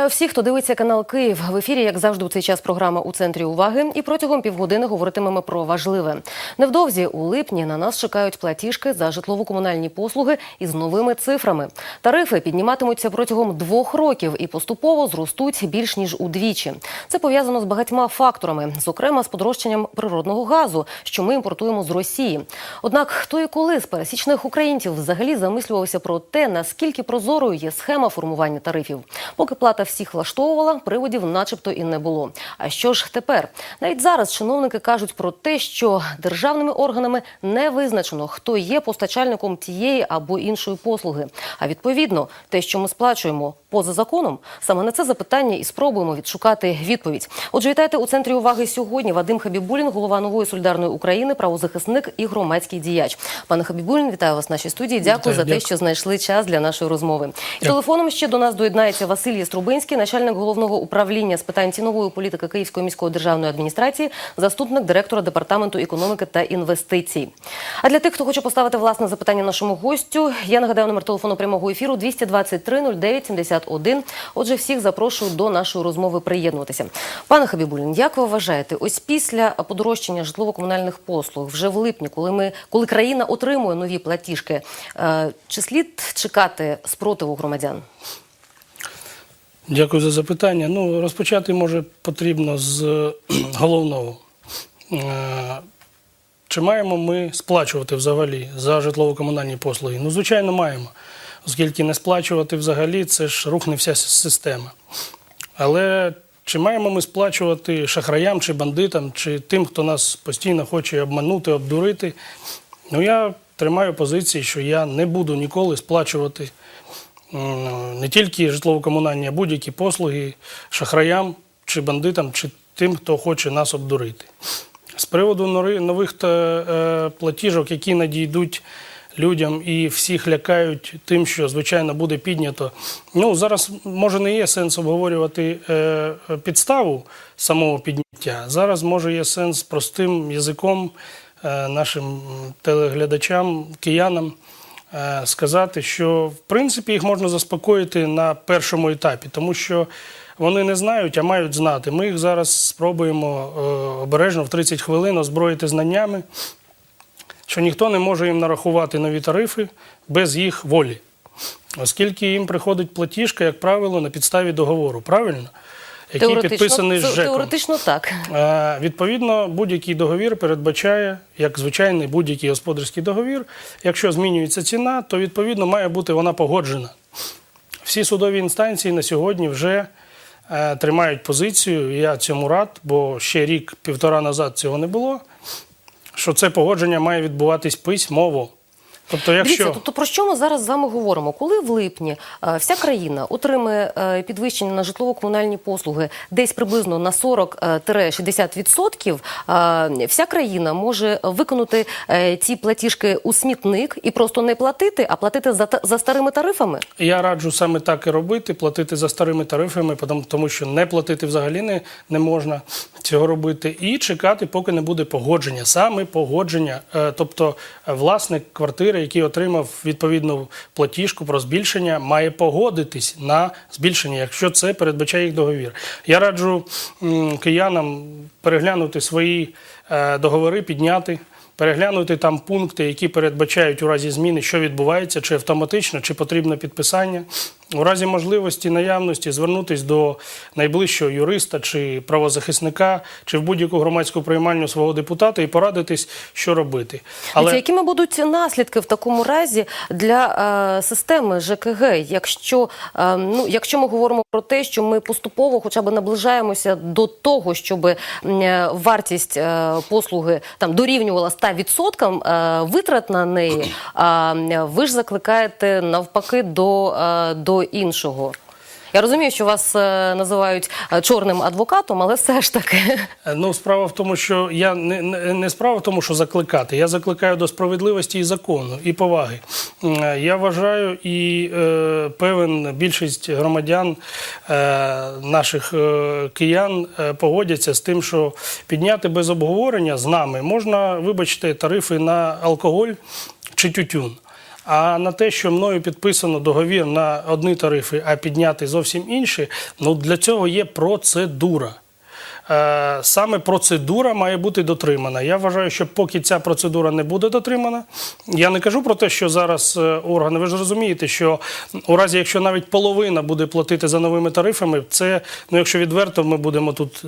Вітаю всіх, хто дивиться канал Київ. В ефірі, як завжди, у цей час програма у центрі уваги. І протягом півгодини говоритимемо про важливе. Невдовзі у липні на нас чекають платіжки за житлово-комунальні послуги із новими цифрами. Тарифи підніматимуться протягом двох років і поступово зростуть більш ніж удвічі. Це пов'язано з багатьма факторами, зокрема з подорожчанням природного газу, що ми імпортуємо з Росії. Однак хто і коли з пересічних українців взагалі замислювався про те, наскільки прозорою є схема формування тарифів. Поки плата всіх влаштовувала, приводів, начебто, і не було. А що ж тепер? Навіть зараз чиновники кажуть про те, що державними органами не визначено, хто є постачальником тієї або іншої послуги. А відповідно, те, що ми сплачуємо поза законом, саме на це запитання і спробуємо відшукати відповідь. Отже, вітайте у центрі уваги сьогодні. Вадим Хабібулін, голова нової солідарної України, правозахисник і громадський діяч. Пане Хабібулін, вітаю вас в нашій студії. Дякую Вітаю, за те, що знайшли час для нашої розмови. І Телефоном ще до нас доєднається Василь Єструбинський, начальник головного управління з питань цінової політики Київської міської державної адміністрації, заступник директора департаменту економіки та інвестицій. А для тих, хто хоче поставити власне запитання нашому гостю, я нагадаю номер телефону прямого ефіру 223 09 71. Отже, всіх запрошую до нашої розмови приєднуватися. Пане Хабібулін, як ви вважаєте, ось після подорожчання житлово-комунальних послуг вже в липні, коли ми коли країна отримує нові платіжки, е, чи слід чекати спротиву громадян? Дякую за запитання. Ну, розпочати може потрібно з е, головного. Е, Чи маємо ми сплачувати взагалі за житлово-комунальні послуги? Ну, звичайно, маємо. Оскільки не сплачувати взагалі це ж рухне вся система. Але чи маємо ми сплачувати шахраям чи бандитам, чи тим, хто нас постійно хоче обманути, обдурити? Ну, я тримаю позиції, що я не буду ніколи сплачувати не тільки житлово-комунальні, а будь-які послуги шахраям чи бандитам, чи тим, хто хоче нас обдурити. З приводу нових е, платіжок, які надійдуть людям і всіх лякають тим, що звичайно буде піднято. Ну зараз може не є сенс обговорювати е, підставу самого підняття. Зараз може є сенс простим язиком е, нашим телеглядачам, киянам сказати, що в принципі їх можна заспокоїти на першому етапі, тому що вони не знають, а мають знати. Ми їх зараз спробуємо е, обережно в 30 хвилин озброїти знаннями, що ніхто не може їм нарахувати нові тарифи без їх волі, оскільки їм приходить платіжка, як правило, на підставі договору, правильно? Який підписаний з ЖЕКом. теоретично так. Відповідно, будь-який договір передбачає, як звичайний будь-який господарський договір, якщо змінюється ціна, то відповідно має бути вона погоджена. Всі судові інстанції на сьогодні вже е, тримають позицію, я цьому рад, бо ще рік-півтора назад цього не було, що це погодження має відбуватись письмово. Тобто, якщо Дивіться, тобто про що ми зараз з вами говоримо? Коли в липні е, вся країна отримає е, підвищення на житлово-комунальні послуги десь приблизно на 40-60%, е, вся країна може виконати е, ці платіжки у смітник і просто не платити, а платити за, за старими тарифами? Я раджу саме так і робити, платити за старими тарифами, тому що не платити взагалі не, не можна цього робити, і чекати, поки не буде погодження. Саме погодження, Е, тобто е, власник квартири, який отримав відповідну платіжку про збільшення, має погодитись на збільшення, якщо це передбачає їх договір. Я раджу киянам переглянути свої е, договори, підняти. Переглянути там пункти, які передбачають у разі зміни, що відбувається, чи автоматично, чи потрібно підписання. У разі можливості наявності звернутись до найближчого юриста чи правозахисника, чи в будь-яку громадську приймальню свого депутата і порадитись, що робити. Але... Якими будуть наслідки в такому разі для е, системи ЖКГ, якщо, е, ну, якщо ми говоримо про те, що ми поступово хоча б наближаємося до того, щоб е, вартість е, послуги там дорівнювала 100% е, витрат на неї, а ви ж закликаєте навпаки до, е, до іншого. Я розумію, що вас е, називають е, чорним адвокатом, але все ж таки. Е, Ну, справа в тому, що я не, не, справа в тому, що закликати. Я закликаю до справедливості і закону, і поваги. Я вважаю, і е, певен більшість громадян е, наших е, киян погодяться з тим, що підняти без обговорення з нами можна, вибачте, тарифи на алкоголь чи тютюн. А на те, що мною підписано договір на одні тарифи, а підняти зовсім інші, ну для цього є процедура. Е, Саме процедура має бути дотримана. Я вважаю, що поки ця процедура не буде дотримана, я не кажу про те, що зараз е, органи, ви ж розумієте, що у разі, якщо навіть половина буде платити за новими тарифами, це, ну якщо відверто ми будемо тут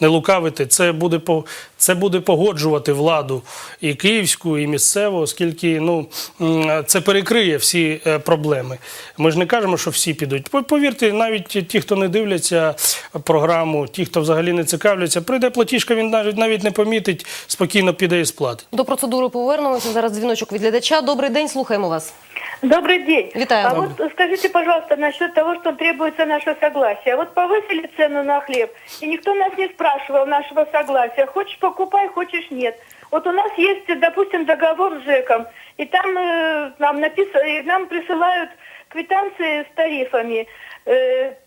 не лукавити, це буде це буде погоджувати владу і київську, і місцеву, оскільки ну це перекриє всі е, проблеми. Ми ж не кажемо, що всі підуть. Повірте, навіть ті, хто не дивляться програму, ті, хто взагалі не цікавляться, прийде платіжка, він навіть навіть не помітить, спокійно піде і сплатить. До процедури повернемося. Зараз дзвіночок від глядача. Добрий день, слухаємо вас. Добрый день. Витаю. А вот скажите, пожалуйста, насчет того, что требуется наше согласие. Вот повысили цену на хлеб, и никто нас не спрашивал нашего согласия. Хочешь покупай, хочешь нет. Вот у нас есть, допустим, договор с ЖЭКом, и там э, нам написано, и нам присылают квитанции с тарифами. Э, п-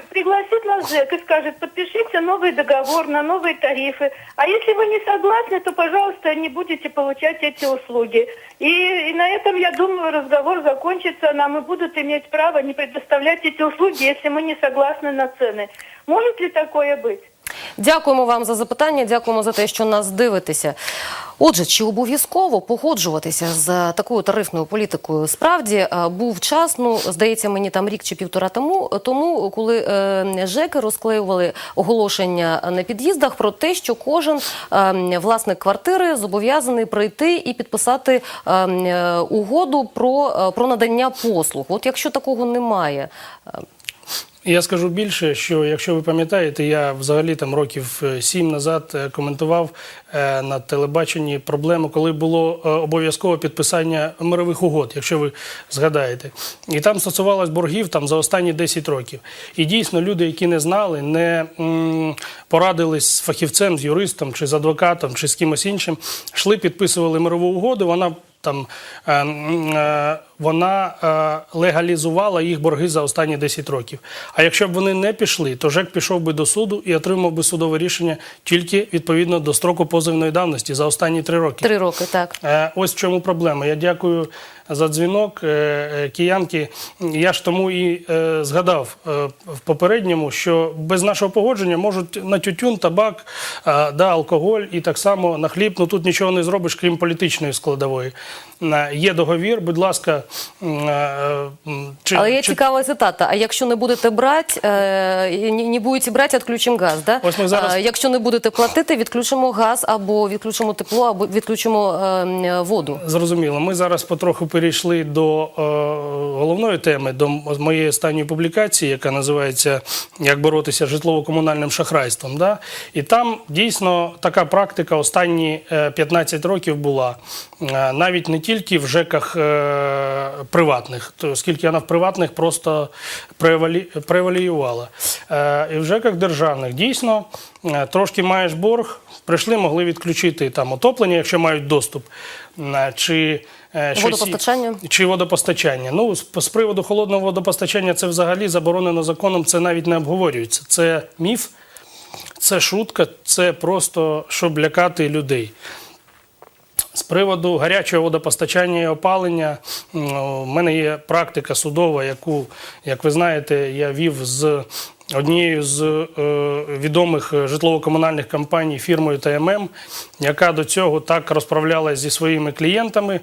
пригласит нас ЖЭК и скажет, подпишите новый договор на новые тарифы. А если вы не согласны, то, пожалуйста, не будете получать эти услуги. И, и на этом, я думаю, разговор закончится. Нам и будут иметь право не предоставлять эти услуги, если мы не согласны на цены. Может ли такое быть? Дякуємо вам за запитання. Дякуємо за те, що нас дивитеся. Отже, чи обов'язково погоджуватися з такою тарифною політикою? Справді е, був час, ну здається, мені там рік чи півтора тому, тому коли е, ЖЕКи розклеювали оголошення на під'їздах про те, що кожен е, власник квартири зобов'язаний прийти і підписати угоду про, про надання послуг. От якщо такого немає, Я скажу більше, що якщо ви пам'ятаєте, я взагалі там років е, сім назад е, коментував е, на телебаченні проблему, коли було обов'язкове підписання мирових угод, якщо ви згадаєте. І там стосувалось боргів там за останні 10 років. І дійсно люди, які не знали, не порадились з фахівцем, з юристом чи з адвокатом, чи з кимось іншим, йшли, підписували мирову угоду. Вона там вона е, легалізувала їх борги за останні 10 років. А якщо б вони не пішли, то ЖЕК пішов би до суду і отримав би судове рішення тільки відповідно до строку позовної давності за останні 3 роки. три роки так. Е, Ось в чому проблема. Я дякую за дзвінок е, е, киянки. Я ж тому і е, згадав е, в попередньому, що без нашого погодження можуть на тютюн, табак, е, да, алкоголь і так само на хліб. Ну тут нічого не зробиш, крім політичної складової. Е, Є договір, будь ласка, е, чи, Але є чи- цікава цитата. А якщо не будете брати, е, не, не будете брати, відключимо газ. Да? Ось ми зараз- А, якщо не будете платити, відключимо газ або відключимо тепло, або відключимо е, воду. Зрозуміло. Ми зараз потроху перейшли до е, головної теми, до моєї останньої публікації, яка називається Як боротися з житлово-комунальним шахрайством. Да? І там дійсно така практика останні е, 15 років була. Е, навіть не тільки в ЖЕКах е, приватних, то, оскільки вона в приватних просто превалі, преваліювала. Е, і в ЖЕКах державних дійсно е, трошки маєш борг, прийшли, могли відключити там отоплення, якщо мають доступ. Е, Чи е, щось- Водопостачання? чи водопостачання. Ну, з, з приводу холодного водопостачання це взагалі заборонено законом, це навіть не обговорюється. Це міф, це шутка, це просто щоб лякати людей. З приводу гарячого водопостачання і опалення, в мене є практика судова, яку, як ви знаєте, я вів з однією з е, відомих е, житлово-комунальних компаній фірмою ТММ, яка до цього так розправлялась зі своїми клієнтами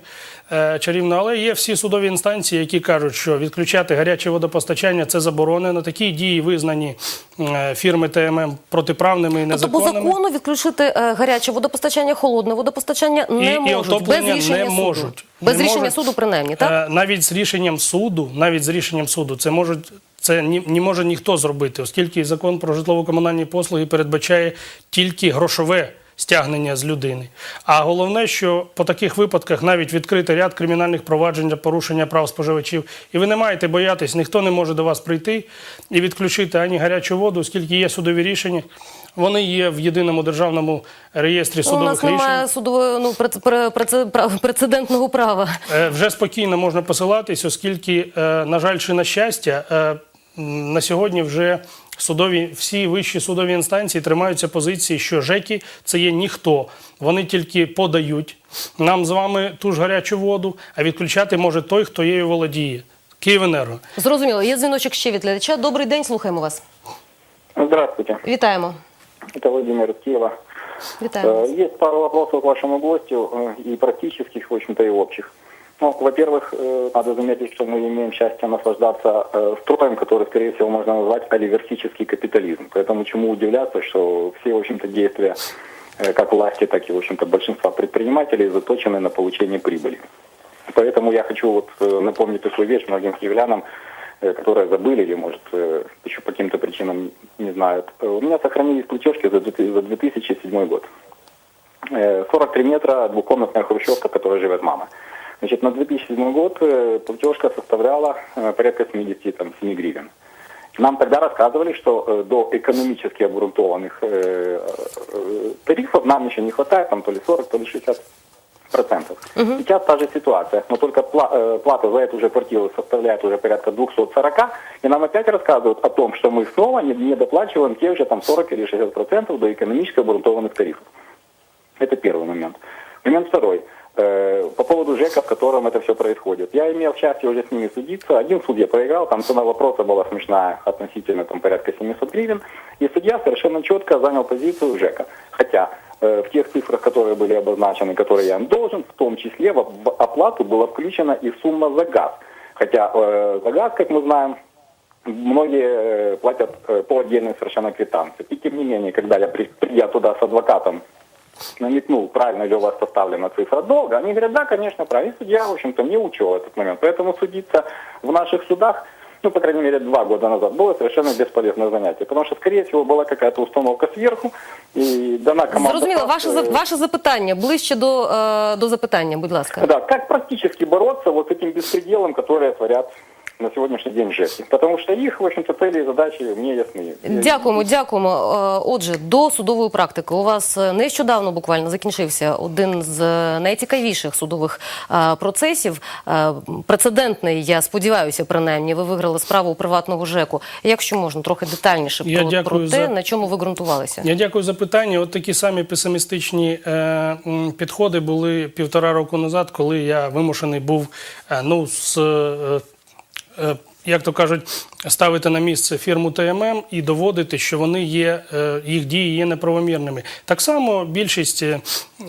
е, чарівно. Але є всі судові інстанції, які кажуть, що відключати гаряче водопостачання це заборонено. Такі дії визнані е, фірми ТММ протиправними і Тобто по закону відключити е, гаряче водопостачання, холодне водопостачання не і можуть. отоплення без рішення не суду. можуть. Без Не рішення можуть. суду, принаймні, так? Е, Навіть з рішенням суду, навіть з рішенням суду, це можуть. Це ні, не може ніхто зробити, оскільки закон про житлово-комунальні послуги передбачає тільки грошове стягнення з людини. А головне, що по таких випадках навіть відкрити ряд кримінальних проваджень за порушення прав споживачів, і ви не маєте боятись, ніхто не може до вас прийти і відключити ані гарячу воду, оскільки є судові рішення. Вони є в єдиному державному реєстрі Ну, у нас немає судового ну, прецедентного права. Е, Вже спокійно можна посилатись, оскільки, е, на жаль, чи на щастя, е, на сьогодні вже судові всі вищі судові інстанції тримаються позиції, що ЖЕКи це є ніхто. Вони тільки подають нам з вами ту ж гарячу воду, а відключати може той, хто її володіє. Київенерго. Зрозуміло. Є дзвіночок ще від глядача. Добрий день, слухаємо вас. Здравствуйте, Вітаємо. это Владимир из Киева. Вітаємо. Э, вас. Есть пару вопросов к вашему гостю, э, и практических, в общем-то, и общих. Ну, во-первых, э, надо заметить, что мы имеем счастье наслаждаться э, строем, который, скорее всего, можно назвать оливерсический капитализм. Поэтому чему удивляться, что все, в общем-то, действия э, как власти, так и, в общем-то, большинства предпринимателей заточены на получение прибыли. Поэтому я хочу вот напомнить такую вещь многим киевлянам, которые забыли или, может, еще по каким-то причинам не знают. У меня сохранились платежки за 2000 за 2007 год. Э, 43 метра, двухкомнатная хрущевка, в которой живет мама. Значит, на 2007 год э, платежка составляла э, порядка 77 гривен. Нам тогда рассказывали, что э, до экономически обґрунтованных тарифов нам еще не хватает, там то ли 40, то ли 60 процентов. Сейчас та же ситуация, но только пла- плата за эту же квартиру составляет уже порядка 240, и нам опять рассказывают о том, что мы снова не, не доплачиваем тех же там 40 или 60 процентов до экономически обґрунтованных тарифов. Это первый момент. Момент второй. Э, По поводу ЖЭКа, в котором это все происходит. Я имел счастье уже с ними судиться. Один суд я проиграл, там цена вопроса была смешная, относительно там порядка 700 гривен. И судья совершенно четко занял позицию ЖЭКа. Хотя э, в тех цифрах, которые были обозначены, которые я им должен, в том числе в оплату была включена и сумма за газ. Хотя э, за газ, как мы знаем, многие э, платят э, по отдельной совершенно квитанции. И тем не менее, когда я, при- туда с адвокатом, намекнул, правильно ли у вас составлена цифра долга, они говорят, да, конечно, правильно. И судья, в общем-то, не учел этот момент. Поэтому судиться в наших судах, ну, по крайней мере, два года назад, было совершенно бесполезное занятие. Потому что, скорее всего, была какая-то установка сверху, и дана команда... Зрозуміло, ваше, за- э, ваше запитання. Ближче до, е, до запитання, будь ласка. Да, как практически бороться вот с этим беспределом, который творят на сегодняшний день ЖЭКи? Потому что их, в общем-то, цели и задачи мне ясны. Дякуємо, дякуємо. Е, Отже, до судової практики. У вас е, нещодавно буквально закінчився один з е, найцікавіших судових процесів. Прецедентний, я сподіваюся, принаймні. Ви виграли справу у приватного ЖЕКу. Якщо можна, трохи детальніше Я про, дякую про те, за- на чому ви ґрунтувалися. Я дякую за питання. От такі самі песимістичні е, підходи були півтора року назад, коли я вимушений був е, ну, з, е, uh, як то кажуть, ставити на місце фірму ТММ і доводити, що вони є, е, їх дії є неправомірними. Так само більшість е,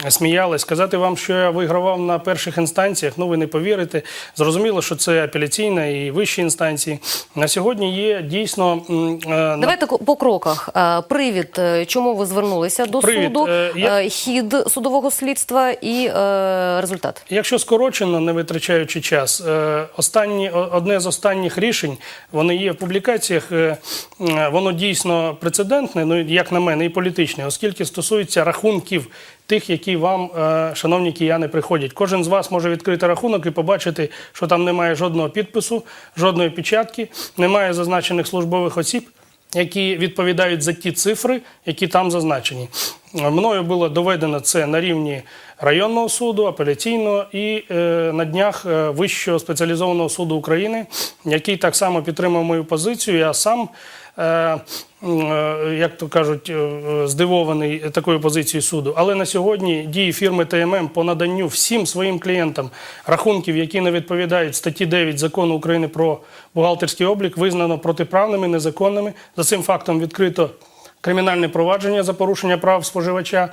сміялась. Сказати вам, що я вигравав на перших інстанціях, ну ви не повірите. Зрозуміло, що це апеляційна і вищі інстанції. На сьогодні є дійсно е, Давайте по кроках. Привід, чому ви звернулися до Привід, суду, я- хід судового слідства і результат. Якщо скорочено, не витрачаючи час, останні, одне з останніх рішень, вони є в публікаціях, е, е, воно дійсно прецедентне, ну як на мене, і політичне, оскільки стосується рахунків тих, які вам, е, шановні кияни, приходять. Кожен з вас може відкрити рахунок і побачити, що там немає жодного підпису, жодної печатки, немає зазначених службових осіб які відповідають за ті цифри, які там зазначені. Мною було доведено це на рівні районного суду, апеляційного і е, на днях е, Вищого спеціалізованого суду України, який так само підтримав мою позицію. Я сам, е, як то кажуть, здивований такою позицією суду. Але на сьогодні дії фірми ТММ по наданню всім своїм клієнтам рахунків, які не відповідають статті 9 закону України про бухгалтерський облік, визнано протиправними, незаконними. За цим фактом відкрито кримінальне провадження за порушення прав споживача.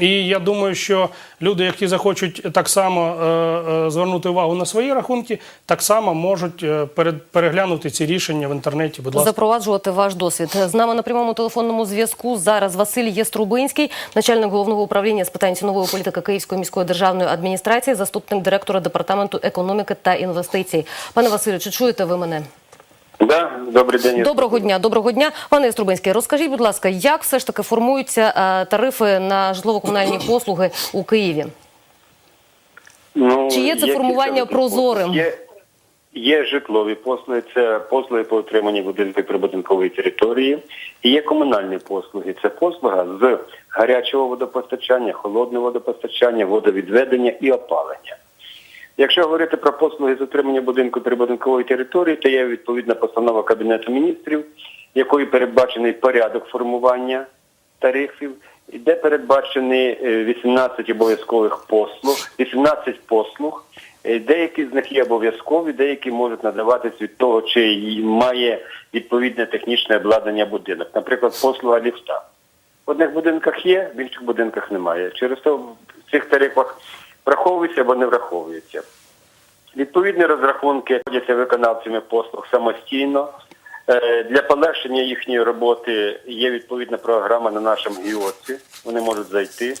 І я думаю, що люди, які захочуть так само е, е, звернути увагу на свої рахунки, так само можуть е, переглянути ці рішення в інтернеті. Будь ласка. запроваджувати ваш досвід. З нами на прямому телефонному зв'язку зараз Василь Єструбинський, начальник головного управління з питань цінової політики Київської міської державної адміністрації, заступник директора департаменту економіки та інвестицій. Пане Василю, чи чуєте ви мене? Да, добрий день. Доброго дня, доброго дня, пане Яструбинський. Розкажіть, будь ласка, як все ж таки формуються е, тарифи на житлово-комунальні послуги у Києві? Ну, Чи є це кілька формування видів прозорим? Є, є житлові послуги, це послуги по отриманні будинку прибудинкової території. І є комунальні послуги. Це послуга з гарячого водопостачання, холодного водопостачання, водовідведення і опалення. Якщо говорити про послуги з утримання будинку прибудинкової території, то є відповідна постанова Кабінету міністрів, якою передбачений порядок формування тарифів, де передбачені е, 18 обов'язкових послуг, 18 послуг. Е, Деякі з них є обов'язкові, деякі можуть надаватись від того, чи має відповідне технічне обладнання будинок. Наприклад, послуга ліфта. В одних будинках є, в інших будинках немає. Через то в цих тарифах враховується або не враховується. Відповідні розрахунки робляться виконавцями послуг самостійно. Е, Для полегшення їхньої роботи є відповідна програма на нашому гіоці. Вони можуть зайти,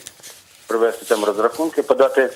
провести там розрахунки, подати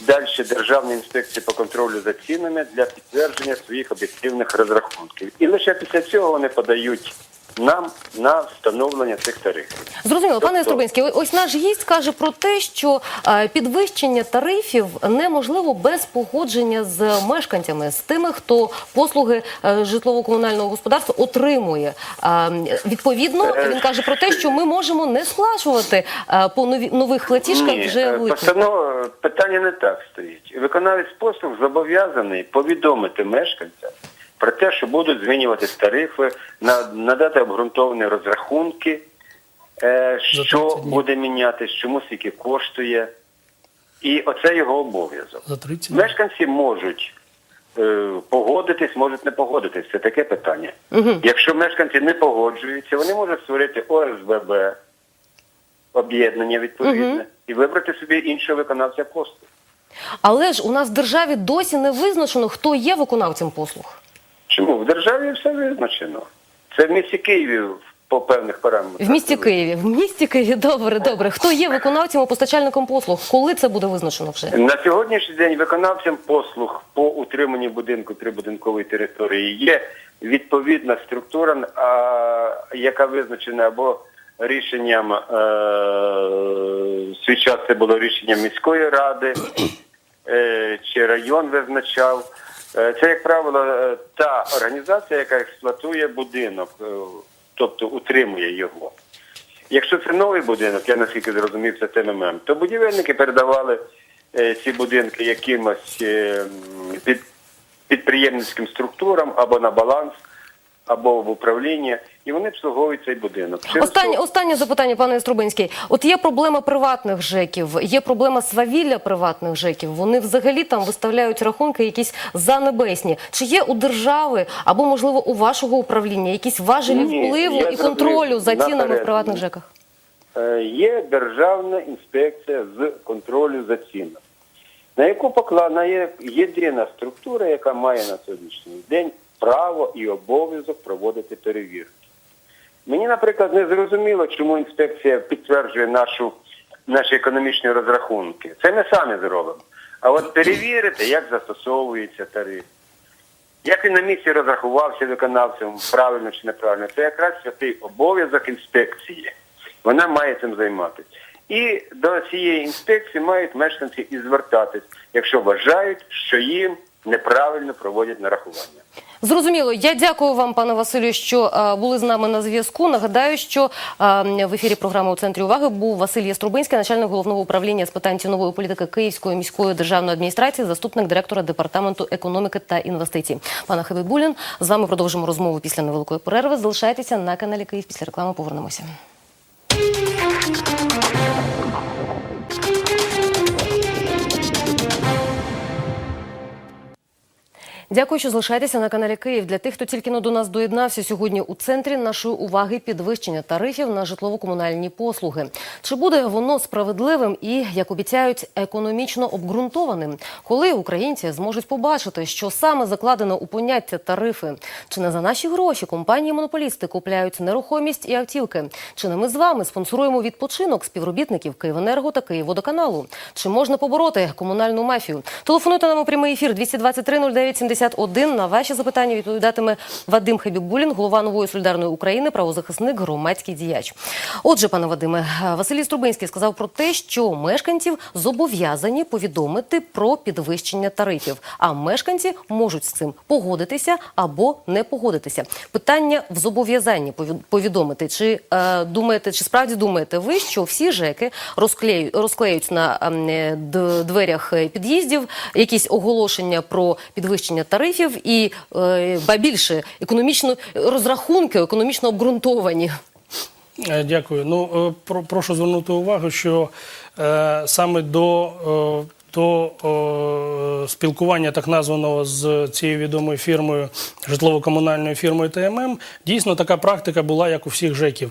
далі Державній інспекції по контролю за цінами для підтвердження своїх об'єктивних розрахунків. І лише після цього вони подають нам на встановлення цих тарифів. Зрозуміло, пане Тобто- Струбинський, ось наш гість каже про те, що е, підвищення тарифів неможливо без погодження з мешканцями, з тими, хто послуги е, житлово-комунального господарства отримує. Е, Відповідно, він каже про те, що ми можемо не сплачувати е, по нові нових платіжках Ні, вже е, липні. постанова питання не так стоїть. Виконавець послуг зобов'язаний повідомити мешканцям про те, що будуть змінюватись тарифи, надати обґрунтовані розрахунки, е, що буде мінятись, чому скільки коштує. І оце його обов'язок. За 30 днів. Мешканці можуть е, погодитись, можуть не погодитись. Це таке питання. Якщо мешканці не погоджуються, вони можуть створити ОСББ, об'єднання відповідне, і вибрати собі іншого виконавця послуг. Але ж у нас в державі досі не визначено, хто є виконавцем послуг. Чому? В державі все визначено. Це в місті Києві по певних параметрах. В місті Києві. В місті Києві добре, добре. Хто є виконавцем і постачальником послуг? Коли це буде визначено вже? На сьогоднішній день виконавцем послуг по утриманню будинку прибудинкової території є відповідна структура, а, яка визначена або рішенням е, свій час це було рішенням міської ради е, чи район визначав. Е, Це, як правило, е, та організація, яка експлуатує будинок, е, тобто утримує його. Якщо це новий будинок, я наскільки зрозумів, це ТММ, то будівельники передавали ці будинки якимось під, підприємницьким структурам або на баланс, або в управління, і вони обслуговують цей будинок. Через Останнє, останнє запитання, пане Струбинський. От є проблема приватних ЖЕКів, є проблема свавілля приватних ЖЕКів. Вони взагалі там виставляють рахунки якісь занебесні. Чи є у держави або, можливо, у вашого управління якісь важелі Ні, впливу і контролю за цінами Наперед. в приватних ЖЕКах? Е, є Державна інспекція з контролю за цінами, на яку покладена є єдина структура, яка має на сьогоднішній день право і обов'язок проводити перевірки. Мені, наприклад, не зрозуміло, чому інспекція підтверджує нашу, наші економічні розрахунки. Це ми самі зробимо. А от перевірити, як застосовується тариф, як він на місці розрахувався виконавцем, правильно чи неправильно, це якраз святий обов'язок інспекції. Вона має цим займатися. І до цієї інспекції мають мешканці і звертатись, якщо вважають, що їм неправильно проводять нарахування. Зрозуміло. Я дякую вам, пане Василю, що е, були з нами на зв'язку. Нагадаю, що е, в ефірі програми у центрі уваги був Василь Яструбинський, начальник головного управління з питань цінової політики Київської міської державної адміністрації, заступник директора департаменту економіки та інвестицій. Пане Хабібулін, з вами продовжимо розмову після невеликої перерви. Залишайтеся на каналі Київ. Після реклами повернемося. Дякую, що залишаєтеся на каналі Київ. Для тих, хто тільки но до нас доєднався сьогодні у центрі нашої уваги підвищення тарифів на житлово-комунальні послуги. Чи буде воно справедливим і, як обіцяють, економічно обґрунтованим? Коли українці зможуть побачити, що саме закладено у поняття тарифи? Чи не за наші гроші компанії-монополісти купляють нерухомість і автівки? Чи не ми з вами спонсоруємо відпочинок співробітників Київенерго та Київводоканалу? Чи можна побороти комунальну мафію? Телефонуйте нам у прямий ефір 223 09 74 71. На ваші запитання відповідатиме Вадим Хабібулін, голова нової солідарної України, правозахисник, громадський діяч. Отже, пане Вадиме, Василій Струбинський сказав про те, що мешканців зобов'язані повідомити про підвищення тарифів, а мешканці можуть з цим погодитися або не погодитися. Питання в зобов'язанні пові- повідомити. Чи е, думаєте, чи справді думаєте ви, що всі ЖЕКи розклеють, розклеють на е, дверях е, під'їздів якісь оголошення про підвищення тарифів і е, ба більше економічно розрахунки економічно обґрунтовані? Е, Дякую. Ну, е, про- прошу звернути увагу, що е, саме до, до е, спілкування так названого з цією відомою фірмою, житлово-комунальною фірмою ТММ, дійсно така практика була, як у всіх ЖЕКів.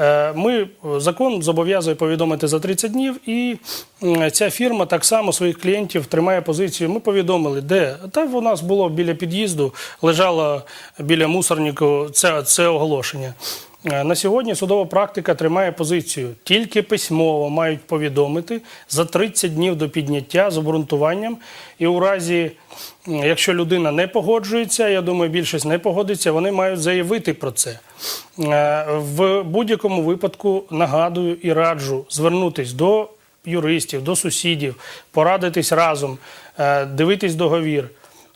Е, ми, закон зобов'язує повідомити за 30 днів, і ця фірма так само своїх клієнтів тримає позицію. Ми повідомили, де. Та у нас було біля під'їзду, лежало біля мусорнику це, це оголошення. Е, На сьогодні судова практика тримає позицію. Тільки письмово мають повідомити за 30 днів до підняття з обґрунтуванням. І у разі, якщо людина не погоджується, я думаю, більшість не погодиться, вони мають заявити про це. Е, В будь-якому випадку нагадую і раджу звернутись до юристів, до сусідів, порадитись разом, е, дивитись договір.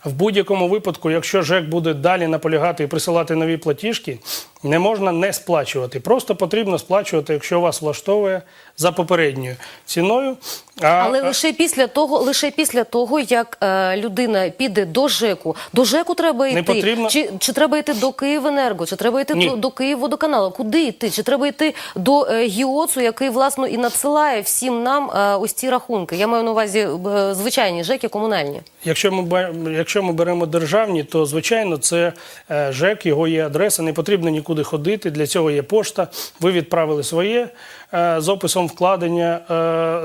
В будь-якому випадку, якщо ЖЕК буде далі наполягати і присилати нові платіжки, не можна не сплачувати. Просто потрібно сплачувати, якщо вас влаштовує за попередньою ціною. А, Але лише після того, лише після того, як е, людина піде до ЖЕКу, до ЖЕКу треба йти. Не потрібно- Чи, чи треба йти до Київенерго, чи треба йти Ні. до, до Київводоканалу? Куди йти? Чи треба йти до е, ГІОЦу, який власно і надсилає всім нам е, ось ці рахунки? Я маю на увазі е, звичайні ЖЕКи комунальні. Якщо ми, якщо ми беремо державні, то звичайно це е, ЖЕК, його є адреса, не потрібно нікуди ходити. Для цього є пошта. Ви відправили своє з описом вкладення,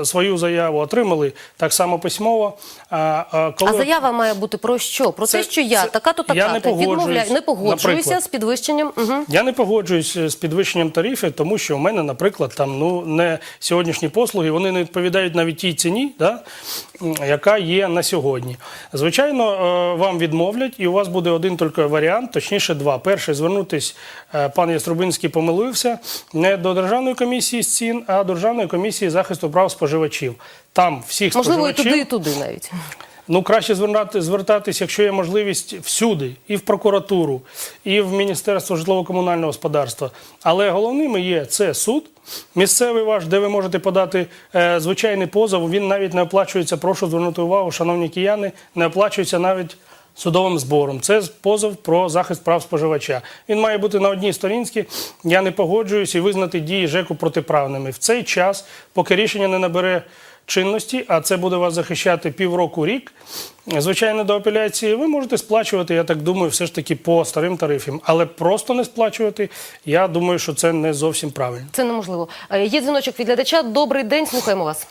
е, свою заяву, отримали так само письмово. А, а коли А заява має бути про що? Про Це- те, що я це- така-то я така не то відмовляю, погоджуюсь, не погоджуюся наприклад. з підвищенням. Угу. Я не погоджуюсь з підвищенням тарифів, тому що в мене, наприклад, там ну не сьогоднішні послуги, вони не відповідають навіть тій ціні, да, яка є на сьогодні. Звичайно, е, вам відмовлять, і у вас буде один тільки варіант, точніше, два. Перший звернутись, е, пан Яструбинський помилився не до Державної комісії з цін, а Державної комісії захисту прав споживачів. Там всіх Можливо, і туди, і туди навіть. Ну, краще звертати, звертатись, якщо є можливість, всюди, і в прокуратуру, і в Міністерство житлово-комунального господарства. Але головними є це суд, місцевий ваш, де ви можете подати е, звичайний позов. Він навіть не оплачується. Прошу звернути увагу, шановні кияни, не оплачується навіть. Судовим збором це позов про захист прав споживача. Він має бути на одній сторінці. Я не погоджуюсь і визнати дії ЖЕКу протиправними. В цей час, поки рішення не набере чинності, а це буде вас захищати півроку рік. Звичайно, до апеляції ви можете сплачувати, я так думаю, все ж таки по старим тарифам, але просто не сплачувати. Я думаю, що це не зовсім правильно. Це неможливо. Е, Є дзвіночок від глядача. Добрий день, слухаємо вас.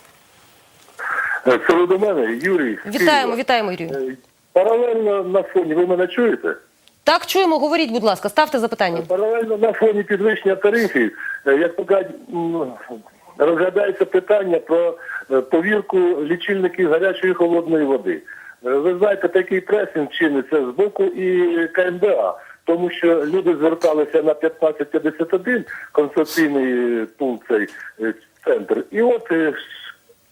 Це ви до мене, Юрій. Вітаємо, вітаємо, Юрію. Паралельно на фоні, ви мене чуєте? Так, чуємо, говоріть, будь ласка, ставте запитання. Паралельно на фоні підвищення тарифів, е, як то розглядається питання про е, повірку лічильників гарячої і холодної води. Е, Ви знаєте, такий пресинг чиниться з боку і КМДА. Тому що люди зверталися на 1551 конституційний пункт цей центр. І от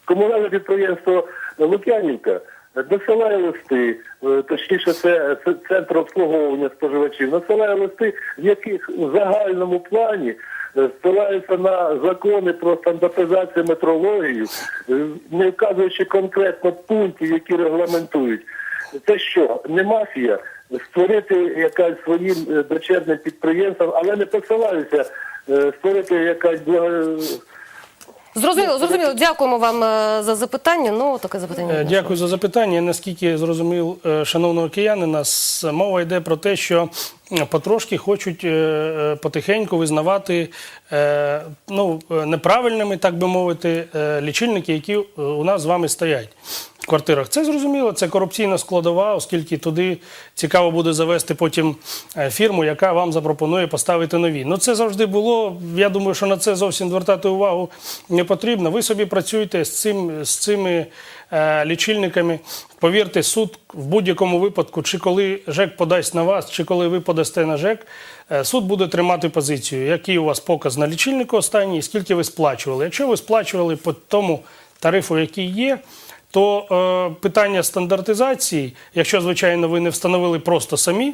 комунальне підприємство Лук'янівка насилає листи, е, точніше, це це центр обслуговування споживачів, насилає листи, в яких у загальному плані е, спираються на закони про стандартизацію метрологію, е, не вказуючи конкретно пунктів, які регламентують. Це що, не мафія? Створити якась своїм дочерним підприємством, але не посилаюся, е, створити якась. Зрозуміло, зрозуміло. Дякуємо вам е, за запитання. Ну, таке запитання. Е, Дякую за запитання. Наскільки зрозумів е, шановного киянина, мова йде про те, що потрошки хочуть потихеньку визнавати ну, неправильними, так би мовити, лічильники, які у нас з вами стоять. Квартирах це зрозуміло, це корупційна складова, оскільки туди цікаво буде завести потім е, фірму, яка вам запропонує поставити нові. Ну це завжди було. Я думаю, що на це зовсім звертати увагу не потрібно. Ви собі працюєте з цим з цими е, лічильниками. Повірте, суд в будь-якому випадку, чи коли ЖЕК подасть на вас, чи коли ви подасте на ЖЕК, е, суд буде тримати позицію, який у вас показ на лічильнику останній, і скільки ви сплачували. Якщо ви сплачували по тому тарифу, який є, то е, питання стандартизації, якщо, звичайно, ви не встановили просто самі,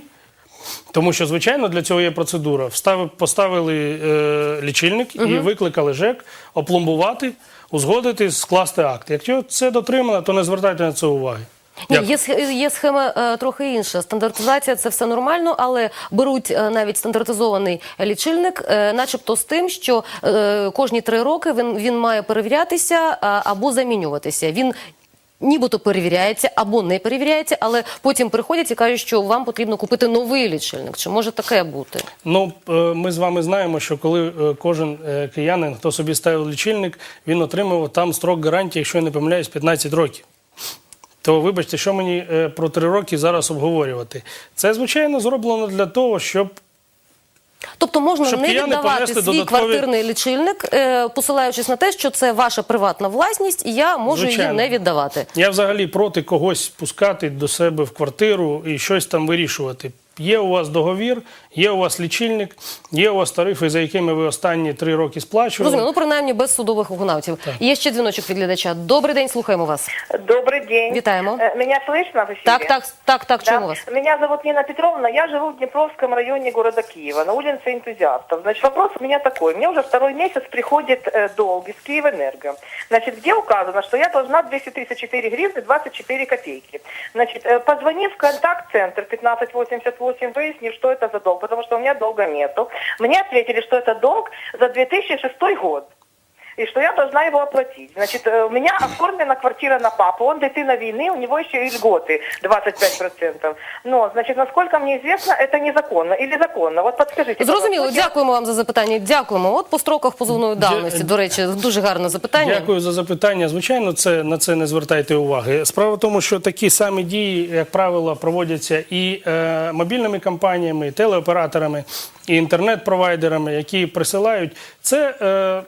тому що, звичайно, для цього є процедура. Встави, поставили е, лічильник і викликали ЖЕК опломбувати, узгодити, скласти акт. Якщо це дотримано, то не звертайте на це уваги. Ні, є, сх- є схема е, трохи інша. Стандартизація це все нормально, але беруть е, навіть стандартизований лічильник, е, начебто з тим, що е, кожні три роки він, він має перевірятися а, або замінюватися. Він нібито перевіряється або не перевіряється, але потім приходять і кажуть, що вам потрібно купити новий лічильник. Чи може таке бути? Ну, е, ми з вами знаємо, що коли е, кожен е, киянин, хто собі ставив лічильник, він отримував там строк гарантії, якщо я не помиляюсь, 15 років. То вибачте, що мені про три роки зараз обговорювати? Це, звичайно, зроблено для того, щоб Тобто можна Щоб не віддавати свій додаткові- квартирний лічильник, е, посилаючись на те, що це ваша приватна власність, і я можу її не віддавати. Я взагалі проти когось пускати до себе в квартиру і щось там вирішувати. Є у вас договір, є у вас лічильник, є у вас тарифи, за якими ви останні три роки сплачували. Розумію, ну принаймні без судових виконавців. Є ще дзвіночок від глядача. Добрий день, слухаємо вас. Добрый день. Витаемо. Э, Меня слышно в эфире? Так, так, так, так, Да. чуємо вас. Меня зовут Нина Петровна, я живу в Днепровском районе города Киева, на улице энтузиастов. Значит, вопрос у меня такой. Мне уже второй месяц приходит э, долг из Киевэнерго. Значит, где указано, что я должна 234 гривны 24 копейки. Значит, э, позвонив в контакт-центр 1588, выяснив, что это за долг, потому что у меня долга нету. Мне ответили, что это долг за 2006 год и что я должна его оплатить. Значит, э, у меня оформлена квартира на папу, он дитина войны, у него еще и льготы 25%. Но, значит, насколько мне известно, это незаконно или законно. Вот подскажите. Зрозуміло, пожалуйста. дякуємо вам за запитання. Дякуємо. От по строках позовної давності, до речі, дуже гарне запитання. Дякую за запитання. Звичайно, це на це не звертайте уваги. Справа в тому, що такі самі дії, як правило, проводяться і е, мобільними компаніями, і телеоператорами, і інтернет-провайдерами, які присилають. Це, е,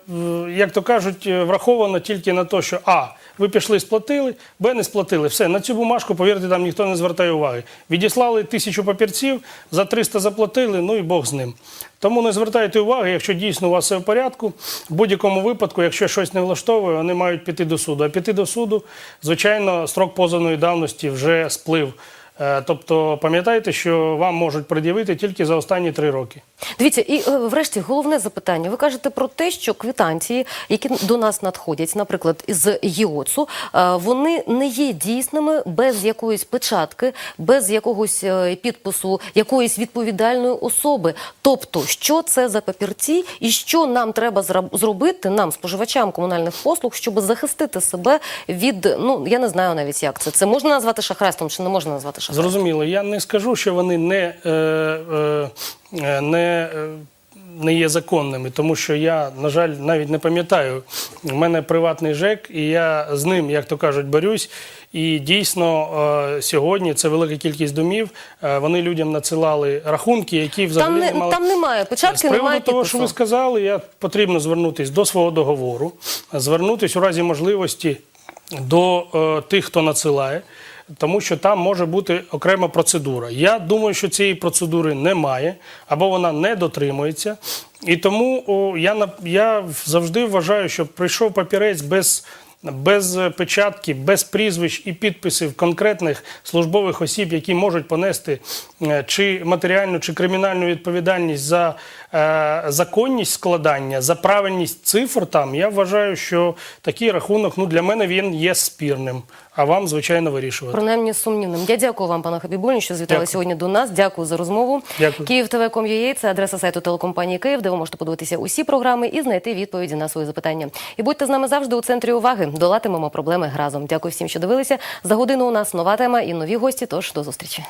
як то кажуть, е, враховано тільки на те, що а. Ви пішли, сплатили, Б не сплатили. Все, на цю бумажку, повірте, там ніхто не звертає уваги. Відіслали тисячу папірців, за 300 заплатили, ну і Бог з ним. Тому не звертайте уваги, якщо дійсно у вас все в порядку. В будь-якому випадку, якщо щось не влаштовує, вони мають піти до суду. А піти до суду, звичайно, строк позовної давності вже сплив. Е, Тобто пам'ятайте, що вам можуть пред'явити тільки за останні три роки. Дивіться, і е, врешті головне запитання. Ви кажете про те, що квитанції, які до нас надходять, наприклад, із ЄОЦу, е, вони не є дійсними без якоїсь печатки, без якогось підпису якоїсь відповідальної особи. Тобто, що це за папірці, і що нам треба зробити, нам, споживачам комунальних послуг, щоб захистити себе від ну я не знаю навіть як це. Це можна назвати шахрайством чи не можна назвати шахрайством? Зрозуміло, я не скажу, що вони не, е, е, е, не, не є законними, тому що я, на жаль, навіть не пам'ятаю. У мене приватний ЖЕК, і я з ним, як то кажуть, борюсь. І дійсно сьогодні це велика кількість домів. Вони людям надсилали рахунки, які взагалі Там не не мали... там немає З печатки, приводу немає того, підпису. що ви сказали, я потрібно звернутися до свого договору, звернутися у разі можливості до е, тих, хто надсилає, тому що там може бути окрема процедура. Я думаю, що цієї процедури немає або вона не дотримується. І тому о, я, я завжди вважаю, що прийшов папірець без. Без печатки, без прізвищ і підписів конкретних службових осіб, які можуть понести е, чи матеріальну, чи кримінальну відповідальність за законність складання, за правильність цифр там, я вважаю, що такий рахунок ну, для мене він є спірним, а вам, звичайно, вирішувати. Принаймні сумнівним. Я дякую вам, пане Хабібульні, що звітали Дякую. сьогодні до нас. Дякую за розмову. Дякую. Київ ТВ.com.ua – це адреса сайту телекомпанії Київ, де ви можете подивитися усі програми і знайти відповіді на свої запитання. І будьте з нами завжди у центрі уваги. Долатимемо проблеми разом. Дякую всім, що дивилися. За годину у нас нова тема і нові гості. Тож до зустрічі.